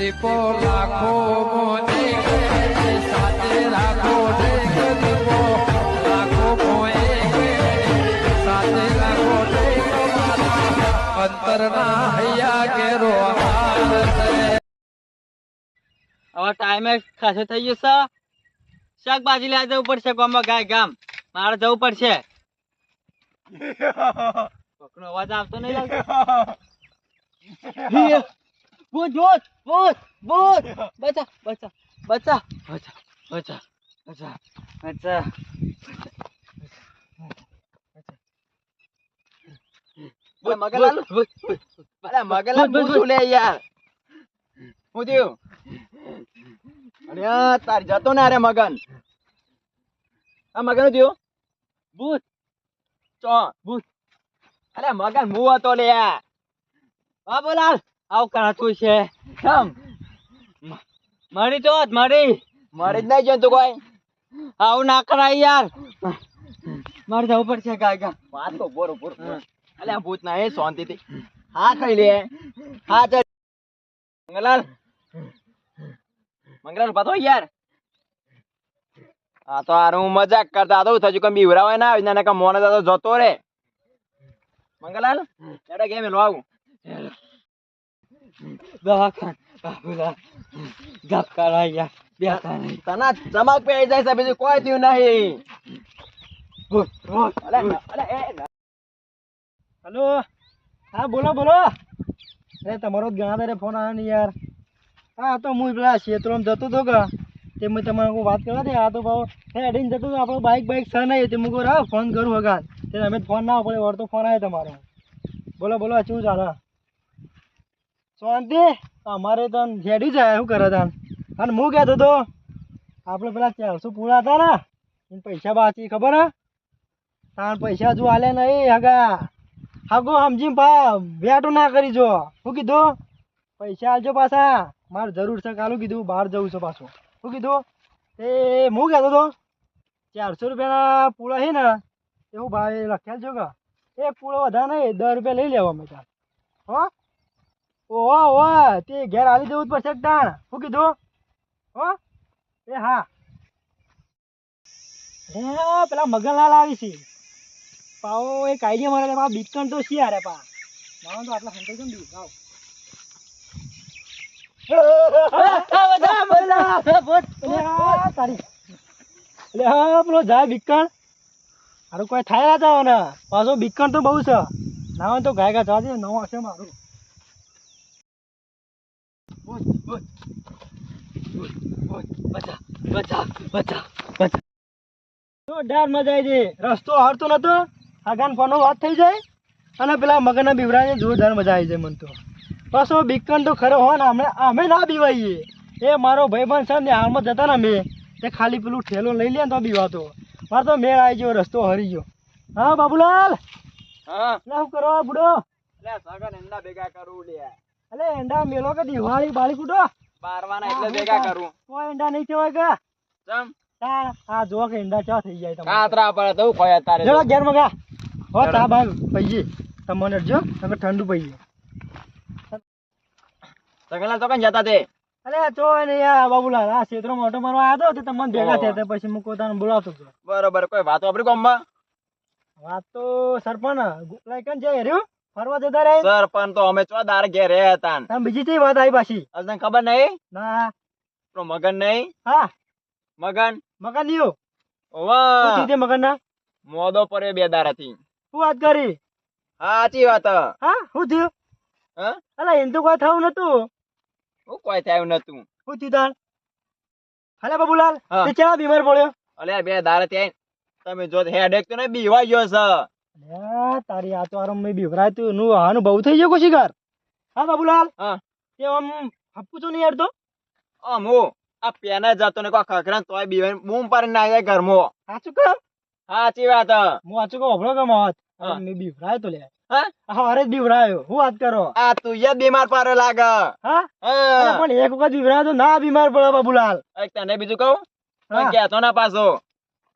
દીપો લાખો મોને સાથે રાખો દીપો લાખો મોએ સાથે રાખો અંતરના હૈયા કેરો હવે ટાઈમે ખાસો થઈ ગયો છે. શાકભાજી લેવા જવું પડશે ગામમાં ગાય ગામ. મારે જવું પડશે. અવાજ આવતો નહીં લાગતો? ભૂત ભૂત ભૂત ભૂત બચા બચા બચા. બચા બચા બચા બચા અરે મગનલાલ ભૂત, હું લે યાર. હું થયું? અરે તાર જતો ને અરે મગન. આ મગન થયું? ભૂત ચો. ભૂત. અરે મગન હું હતો લે યાર. બાબુલાલ આવું કરાતું છે. કેમ? મારી તો મારી. મરી જ નહીં જોયું તું કોઈ. આવું ના કરાય યાર. મારે જવું પડશે કાકા વાત તો બોરો બોર હા. અલે આ ભૂત ના એ શાંતિથી. હા ખાઈ લે. હા ચાલ. મંગલાલ. મંગલાલ પાતો યાર. આ તો હારું હું મજાક કરતા હતો. થજુ કે બીવરાવાય ના આવી ને કે મોને તો જતો રે. મંગલાલ એડા કેમ એલો આવું. દવાખાન ગપ કરાય યાર બેઠા નહીં તના ચમક પે જાય છે બીજું કોઈ થયું નહીં હલો. હા, બોલો બોલો. અરે, તમારો જ ઘણા દાડે ફોન આવ્યો ને યાર. હા, તો હું પેલા ક્ષેત્રમાં જતો હતો કે તે મેં તમારે કોઈ વાત કરવા દે. આ તો ભાવ હે, અડીને જતો હતો આપણો બાઇક બાઇક સર નહીં તે હા ફોન કરું હગા. તે અમે ફોન ના પડે વળતો ફોન આવ્યો તમારો. બોલો બોલો શું ચાલે? શાંતિ અમારે તો જેડી જાય, શું કરે તાન? અને હું કહેતો હતો આપણે પેલા ચારસો પૂરા હતા ને પૈસા બાકી ખબર હે? તાણ પૈસા હજુ આલ્યા નહીં, હગા. હગો સમજી પા, વેટો ના કરી જો. શું કીધું, પૈસા આલજો પાછા. મારે જરૂર છે કાલું કીધું, બહાર જવું છે પાછું. શું કીધું, એ હું કહેતો હતો ચારસો રૂપિયાના પૂળા છે ને, એવું ભાઈ લખ્યા છો કે. એ પૂળો વધારે નહીં, દસ રૂપિયા લઈ લેવા અમે ચાલ હો? ઓહો ઓહો તે ઘેર આવી દેવું જ પડશે તાણ શું કીધું? હો? એ હા. એ પેલા મગનલાલ આવી છે. પાવો, એક આઈડિયા મારે પા બીકન તો છે યાર પા. મારો તો આટલા હંતર કેમ આવ. હા જાય બીકણ હારું, કોઈ થાય ના જાવ ને પાછો બીકણ તો બહુ છે. ના તો ગાય ગા જવા દે, નવો હશે મારું બચા બચા બચા બચા તો ડર મજા આવી રસ્તો હારતો નતો આગળ ફોનો વાત થઈ જાય અને પેલા મગનના બીવરાને જોરદાર મજા આવી જાય મને તો. પાછો બીકન તો ખરો હોય ને અમે અમે ના બીવાઈએ. એ મારો ભાઈબંધ છે ને હાલમાં જતા ને મેં. તે ખાલી પેલું ઠેલો લઈ લે તો બીવાતો. મારે તો મેળ આવી ગયો રસ્તો હરી ગયો. હા બાબુલાલ? હા. શું કરો બુડો? સગન એંડા ભેગા કરું લે. અલે એંડા મેલો કે દિવાળી બાળી કુટો? બારવાના એટલે ભેગા કરું. કોઈ એંડા નહીં થવાય કે? જમ આ જો કે એંડા ચા થઈ જાય તમારે. કાતરા પર તો કોઈ અત્યારે જરા ઘેર મગા. હો તા બાગ પૈયે તમને જો તમે ઠંડુ પૈયે સગનલાલ તો કન જતા તે? અરે ચો ને યાર બાબુલાલ આ ક્ષેત્રમાં મોટો મારવા આવ્યો તો તે તમને ભેગા થયા પછી હું પોતાને બોલાવતો બરોબર કોઈ વાતો આપણી ગામમાં? વાત તો સરપંચ લાઈક છે હેર્યું? ફરવા જતા રહે? સરપંચ તો અમે ચો દાર ઘેર રહ્યા હતા તમે બીજી કઈ વાત આવી પાછી? તને ખબર નહીં ના. તો મગન નહીં હા. મગન? મગન શું ઓવા. થયું મગન ના મોદો પર બે દારાથી શું વાત કરી? હા સાચી વાત હા. શું થયું? હા? અલા એમ તો કોઈ થયું નતું. હું કોઈ થયું નતું. શું થયું તાર અલે બાબુલાલ. તે કેવા બીમાર પડ્યો? અલે બે દાર ત્યાં તમે જો હેડેક તો નહીં બીવાઈ ગયો છે. તારી આ તો આરામ મેં બીવરાય તું નું આનું બહુ થઈ ગયો શિકાર હા બાબુલાલ? હા. તે આમ હપ્પુ તો નહીં યાર તો? આમ હું? આ પેને જતો ને કો ખખરા તોય બીવાઈ બૂમ પર ના જાય મો સાચું કહું? સાચી વાત. હ. સાચું કહું હભળો કે મત. મેં બીવરાય તો લે. હા? અરે બીવરાયો હું વાત કરો? આ તું યે બીમાર પાડે લાગે. હા? હા. પણ એક વખત બીવરાયો તો ના બીમાર પડે બાબુલાલ. એક તને બીજું કહું. કહેતો ના પાછો.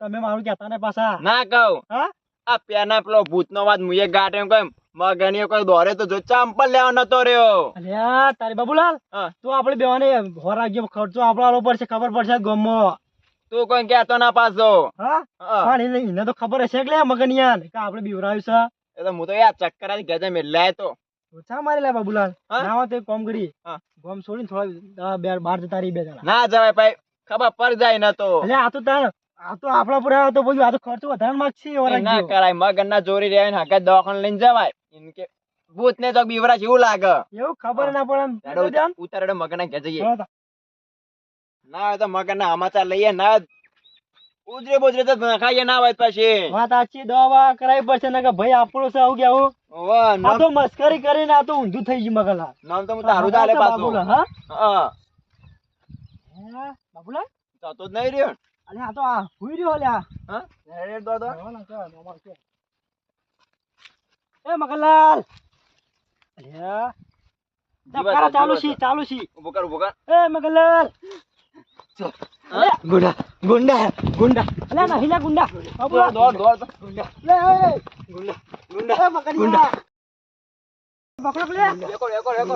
તમે મારું કહેતા ને પાછા. ના કહું. હા? આ પેના પેલો ભૂતનો વાત મુયે ગાટે એમ કેમ મગનીઓ કોઈ દોરે તો જો ચાંપલ લેવા નતો રહ્યો. અલ્યા તારી બાબુલાલ. તું આપણે બેવાને ગયો ખર્ચો આપણો પડશે ખબર પડશે ગમો. તું કોઈ કહેતો ના પાછો. હા. પણ એને તો ખબર હશે કે લે મગનિયાન કે આપણે બીવરાયું છે. એ તો હું તો યાર ચક્કર આવી ગજે મેલાય તો. ઓછા મારી લે બાબુલાલ. હા? ના હોય તો એક કરી. હા. ગોમ છોડીને થોડા બે બાર જતા રહી બે જણા. ના જવાય ભાઈ. ખબર પડી જાય ન તો. અલ્યા આ તો તાર આ તો આપણા પર આવ્યો તો પછી આ તો ખર્ચો વધારે માંગશે એ ના કરાય મગન ના ચોરી રહ્યા ને હકે દવાખાને લઈને જવાય. એમ કે ભૂત ને તો બીવરા જેવું લાગે. એવું ખબર ના પડે એમ હેડો જોજો આમ. ઉતારે મગન ના ઘેર જઈએ. ના હોય તો મગન ના સમાચાર લઈએ ના ઉજરે બોજરે તો નખાઈએ ના હોય પછી. વાત સાચી દવા કરાવી પડશે ને કે ભાઈ આપણું છે આવું કેવું ઓવે, તો મસ્કરી કરીને આ તો ઊંધું થઈ ગયું મગલા નામ તો તારું ચાલે પાછું. હા? હા. હે, બાબુલાલ? જ નહીં રહ્યો અલે આ તો આ હુઈ રહ્યો અલ્યા હા? હેડ દો દો એ મગનલાલ. અલ્યા ધબકારા ચાલુ. છે ચાલુ છે. ઊભો કર ઊભો કર. એ મગનલાલ? ગુંડા ગુંડા ગુંડા. અલે ના હિલા ગુંડા. દોડ દોડ ગુંડા. લે એ ગુંડા ગુંડા. એ મગન ગુંડા. પકડો લે એકો એકો એકો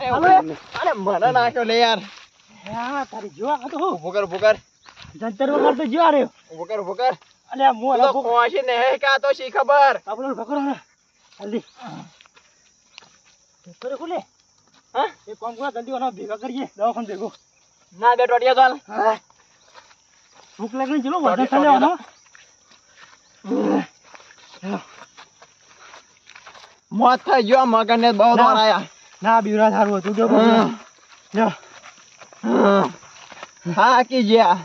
તો તું તું. અરે મને નાખ્યો લે યાર. ઊભો કર ઊભો કર. ઊભો કર ઊભો કર. તું તો ખોવાશી ને હે કા તો શી ખબર? ના. બે ટોટિયા ચાલ ભૂખ લાગી ચલો વધારે મોત થઈ ગયો મગન ને બહુ ના. દોર આયા ના બીવરા સારું હતું જો લ્યો. હા કી જ્યા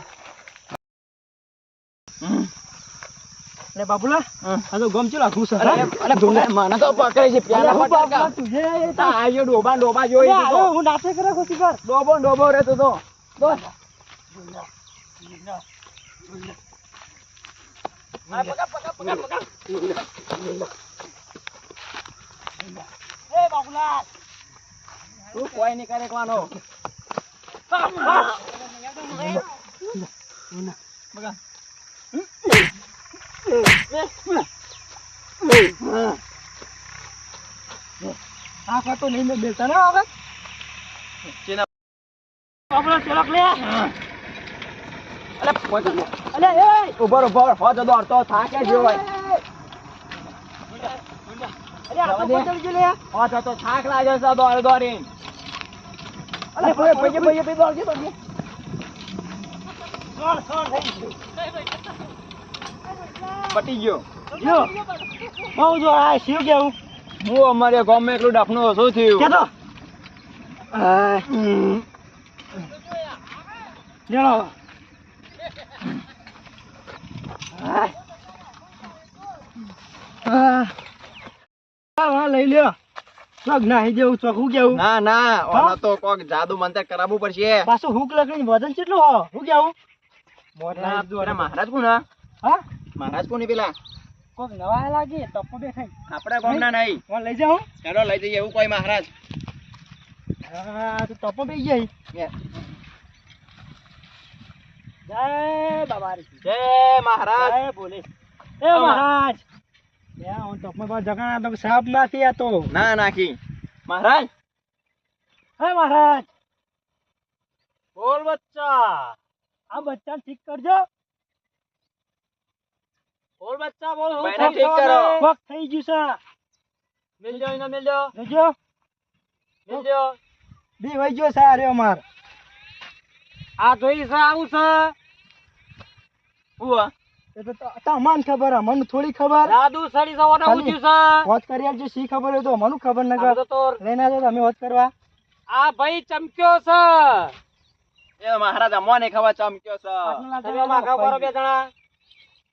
લે બાબુલા હમ. આ તો ગમ ચેલા ખુશ અરે અરે ભૂંડા મને તો પકડે છે પ્યાલા પકડ કા તુજે તા આયો ડોબા ડોબા જોઈ દીધો હું નાચે કરે ખુશી કર ડોબો ને ડોબો રહેતો તો બસ આ પકડ પકડ પકડ પકડ એ બાબુલા તું કોઈ નહીં કરે કોનો. આ કાતો નહીં મેં ના આવે? ચીના બાબુલા લે. અલે એ. ઊભો ઊભો હો થાકે જેવો હોય. અરે આ તો જવા જો લે. હો તો તો થાક લાગે છે દોડ દોડીને. અરે ભાઈ ભાઈ ભાઈ ભાઈ દોડજે દોડજે સોળ સોળ થઈ ગયું પટી ગયો. જો. બહુ જો આ શું કેવું હું? અમારે ગામમાં એકલું ડફનું ઓછું થયું. કેતો? લેણો. હા લઈ લ્યો. ચોક નાહી દેવું ચોખું કેવું ના ના ઓલા તો કોક જાદુ મંત્ર કરાવવું પડશે. પાછું હુક લકડી વજન કેટલું હો? હું કેવું ના, અરે મહારાજ કોણ હા? મહારાજ કોણ પેલા? કોક નવા લાગે તપો આપડા આપણા ના નહીં હું લઈ જાઉં? ચાલો લઈ જઈએ એવું કોઈ મહારાજ. હા તો તપો બે જાય જય બાબા જય મહારાજ. જય બોલે. એ મહારાજ. હું પાછો જગાણા તો સાપ નાખી આ તો. ના નાખી. મહારાજ? હે મહારાજ? બોલ બચ્ચા. આ બચ્ચા ઠીક કરજો. બોલ બચ્ચા બોલ હું ઠીક કરો. કોક થઈ ગયું છે. મિલજો એને મિલજો. મિલ મિલજો. બી વઈ ગયો સારે અમાર આ જોઈ છે આવું છે. હું તો ત- તમને ખબર મને થોડી ખબર. જાદુ સડી જવાનું ખાલી છે. હોત કરી આલજો શી ખબર હોય તો મને ખબર ન આ તો લઈને આવજો તમે હોત કરવા. આ ભાઈ ચમક્યો છે. એ મહારાજ અમોને ખબર ચમક્યો છે. તમે માગા કરો બે જણા.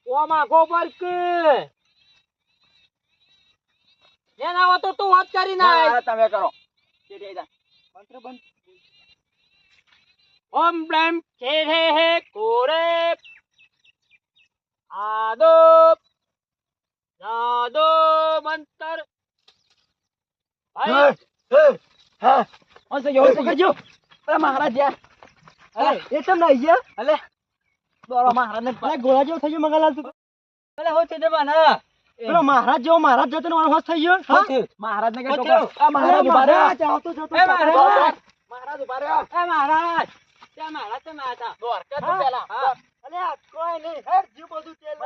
ઓ માગો પર કે. એ ના તો તું વાત કરી ના તમે કરો. મંત્ર બંધ. ઓમ બ્લેમ હે હે હે કોરે આદો જાદો મંતર ભાઈ. જો હશે જો અરે મહારાજ યાર. અરે એ તમ ના ગયા? અલે. દોરો મહારાજ ને અરે ગોળા જેવો થઈ ગયો મગાલાલ તું અલે હો તે બના પેલો મહારાજ જેવો મહારાજ જતો ને મારો થઈ ગયો? હા? મહારાજ ને કે હો આ મહારાજ ઊભા રહ્યા. મહારાજ આવતો જતો એ મહારાજ! મહારાજ ઊભા રહ્યા. એ મહારાજ. ત્યાં મહારાજ તમે હતા દ્વારકા તો પેલા હા. અલ્યા કોઈ નહીં હેડ જીવ બધું તેલ